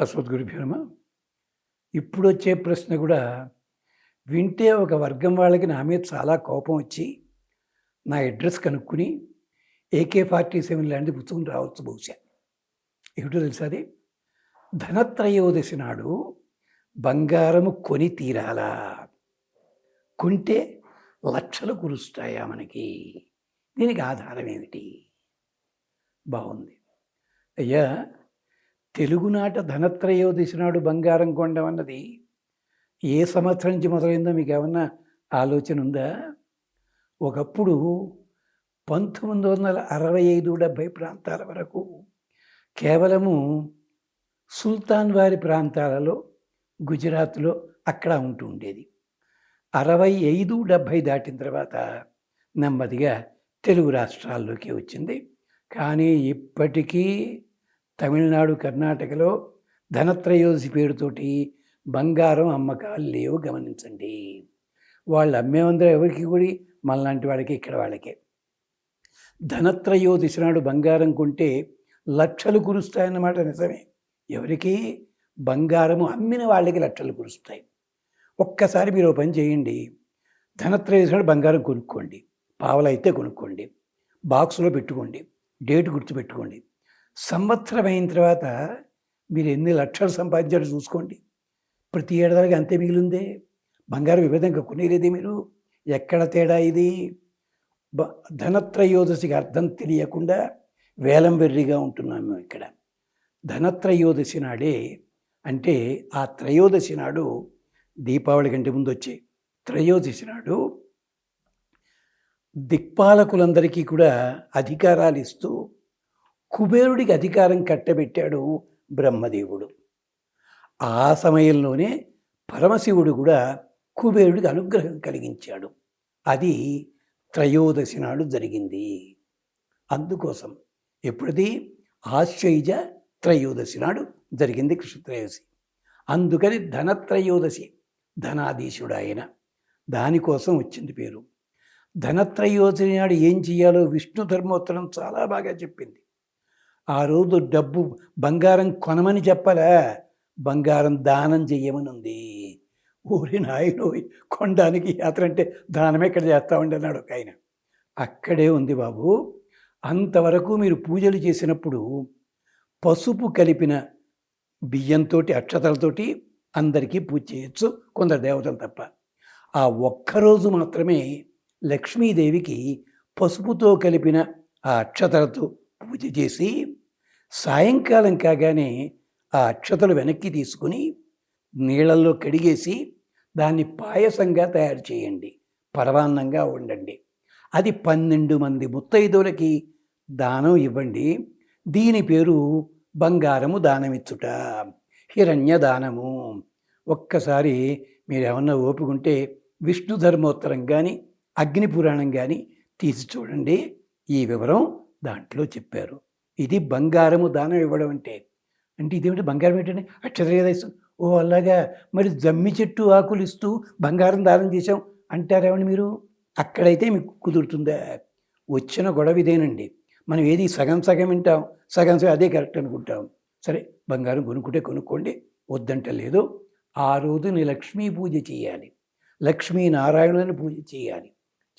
అశ్వద్గురుభ్యో నమ. ఇప్పుడు వచ్చే ప్రశ్న కూడా వింటే ఒక వర్గం వాళ్ళకి నా మీద చాలా కోపం వచ్చి నా అడ్రస్ కనుక్కుని ఏకే ఫార్టీ సెవెన్ లాంటి పుస్తకం రావచ్చు బహుశా. ఏమిటో తెలుసా అది? ధనత్రయోదశి నాడు బంగారము కొని తీరాలా. కొంటే లక్షలు కురుస్తాయా మనకి? దీనికి ఆధారం ఏమిటి? బాగుంది. అయ్యా తెలుగునాట ధనత్రయోదశి నాడు బంగారం కొండం అన్నది ఏ సంవత్సరం నుంచి మొదలైందో మీకు ఏమన్నా ఆలోచన ఉందా? ఒకప్పుడు పంతొమ్మిది వందల అరవై ఐదు డెబ్భై ప్రాంతాల వరకు కేవలము సుల్తాన్ వారి ప్రాంతాలలో గుజరాత్లో అక్కడ ఉంటూ ఉండేది. అరవై ఐదు డెబ్భై దాటిన తర్వాత నెమ్మదిగా తెలుగు రాష్ట్రాల్లోకి వచ్చింది. కానీ ఇప్పటికీ తమిళనాడు కర్ణాటకలో ధనత్రయోదశి పేరుతోటి బంగారం అమ్మకాలు లేవు గమనించండి. వాళ్ళు అమ్మేమందరూ ఎవరికి కూడా మనలాంటి వాళ్ళకి ఇక్కడ వాళ్ళకే. ధనత్రయోదశి నాడు బంగారం కొంటే లక్షలు కురుస్తాయన్నమాట నిజమే. ఎవరికి? బంగారము అమ్మిన వాళ్ళకి లక్షలు కురుస్తాయి. ఒక్కసారి మీరు ఓ పని చేయండి. ధనత్రయోదశి నాడు బంగారం కొనుక్కోండి. పావలైతే కొనుక్కోండి. బాక్స్లో పెట్టుకోండి. డేట్ గుర్తుపెట్టుకోండి. సంవత్సరం అయిన తర్వాత మీరు ఎన్ని లక్షలు సంపాదించారో చూసుకోండి. ప్రతి ఏడాదికి అంతే మిగిలిందే. బంగారం విధంగా కొనేలేదే మీరు. ఎక్కడ తేడా ఇది? బ ధనత్రయోదశికి అర్థం తెలియకుండా వేలం వెర్రిగా ఉంటున్నాం మేము ఇక్కడ. ధనత్రయోదశి నాడే అంటే ఆ త్రయోదశి నాడు దీపావళి కంటే ముందు వచ్చే త్రయోదశి నాడు దిక్పాలకులందరికీ కూడా అధికారాలు ఇస్తూ కుబేరుడికి అధికారం కట్టబెట్టాడు బ్రహ్మదేవుడు. ఆ సమయంలోనే పరమశివుడు కూడా కుబేరుడికి అనుగ్రహం కలిగించాడు. అది త్రయోదశి నాడు జరిగింది. అందుకోసం ఎప్పుడది? ఆశ్చైజ త్రయోదశి నాడు జరిగింది కృష్ణత్రయోదశి. అందుకని ధనత్రయోదశి ధనాధీశుడు ఆయన దానికోసం వచ్చింది పేరు. ధనత్రయోదశి నాడు ఏం చేయాలో విష్ణు ధర్మోత్తరం చాలా బాగా చెప్పింది. ఆ రోజు డబ్బు బంగారం కొనమని చెప్పలే? బంగారం దానం చెయ్యమని ఉంది. ఊరి నాయన కొనడానికి యాత్ర అంటే దానం ఎక్కడ చేస్తామండి అన్నాడు ఒక ఆయన. అక్కడే ఉంది బాబు. అంతవరకు మీరు పూజలు చేసినప్పుడు పసుపు కలిపిన బియ్యంతో అక్షతలతోటి అందరికీ పూజ చేయొచ్చు కొందరు దేవతలు తప్ప. ఆ ఒక్కరోజు మాత్రమే లక్ష్మీదేవికి పసుపుతో కలిపిన ఆ అక్షతలతో పూజ చేసి సాయంకాలం కాగానే ఆ అక్షతలు వెనక్కి తీసుకుని నీళ్ళల్లో కడిగేసి దాన్ని పాయసంగా తయారు చేయండి. పరవాన్నంగా ఉండండి అది పన్నెండు మంది ముత్తైదులకి దానం ఇవ్వండి. దీని పేరు బంగారము దానమిచ్చుట. హిరణ్య దానము ఒక్కసారి మీరు ఏమన్నా ఓపుకుంటే విష్ణు ధర్మోత్తరం కానీ అగ్ని పురాణం కానీ తీసి చూడండి. ఈ వివరం దాంట్లో చెప్పారు. ఇది బంగారము దానం ఇవ్వడం అంటే అంటే ఇదేమిటి బంగారం ఏంటంటే అక్షరదేశం ఓ అలాగా మరి జమ్మి చెట్టు ఆకులు ఇస్తూ బంగారం దానం చేసాం అంటారేమండి మీరు? అక్కడైతే మీకు కుదురుతుందా? వచ్చిన గొడవ ఇదేనండి. మనం ఏది సగం సగం వింటాం సగం సగం అదే కరెక్ట్ అనుకుంటాం. సరే బంగారం కొనుక్కుంటే కొనుక్కోండి వద్దంట లేదు. ఆ రోజుని లక్ష్మీ పూజ చేయాలి. లక్ష్మీనారాయణుని పూజ చేయాలి.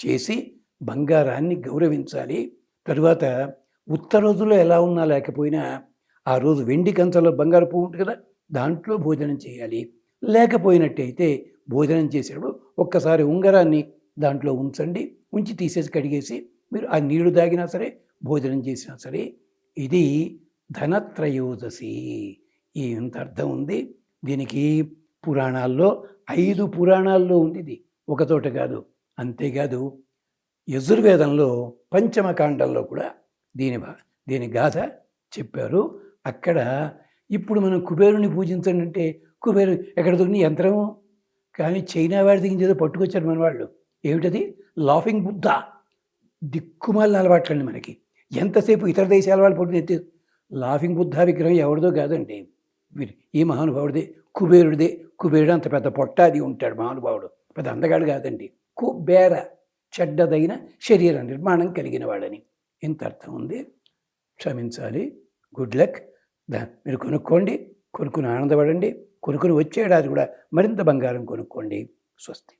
చేసి బంగారాన్ని గౌరవించాలి. తరువాత ఉత్తర రోజుల్లో ఎలా ఉన్నా లేకపోయినా ఆ రోజు వెండి కంచంలో బంగారు పువ్వు ఉంటుంది కదా దాంట్లో భోజనం చేయాలి. లేకపోయినట్టయితే భోజనం చేసేటప్పుడు ఒక్కసారి ఉంగరాన్ని దాంట్లో ఉంచండి ఉంచి తీసేసి కడిగేసి మీరు ఆ నీళ్ళు తాగినా సరే భోజనం చేసినా సరే ఇది ధనత్రయోదశి. ఈ ఇంత అర్థం ఉంది? దీనికి పురాణాల్లో ఐదు పురాణాల్లో ఉంది ఇది. ఒకచోట కాదు అంతేకాదు యజుర్వేదంలో పంచమకాండంలో కూడా దీని భా దీని గాథ చెప్పారు. అక్కడ ఇప్పుడు మనం కుబేరుని పూజించండి అంటే కుబేరు ఎక్కడ దొరికిన యంత్రము? కానీ చైనా వాడి దగ్గర ఏదో పట్టుకొచ్చారు మన వాళ్ళు. ఏమిటది? లాఫింగ్ బుద్ధ. దిక్కుమాలిన అలవాట్లండి మనకి. ఎంతసేపు ఇతర దేశాల వాళ్ళు పట్టుకుని ఎత్తే లాఫింగ్ బుద్ధ విగ్రహం ఎవరిదో కాదండి. వీరి ఈ మహానుభావుడిదే కుబేరుడిదే. కుబేరుడు అంత పెద్ద పొట్ట అది ఉంటాడు మహానుభావుడు. పెద్ద అందగాడు కాదండి. కుబేర. చెడ్డదైన శరీర నిర్మాణం కలిగిన వాడని ఇంత అర్థం ఉంది. క్షమించాలి. Good luck. దా మీరు కొనుక్కోండి. కొనుక్కుని ఆనందపడండి. కొనుక్కుని వచ్చే ఏడాది కూడా మరింత బంగారం కొనుక్కోండి. స్వస్తి.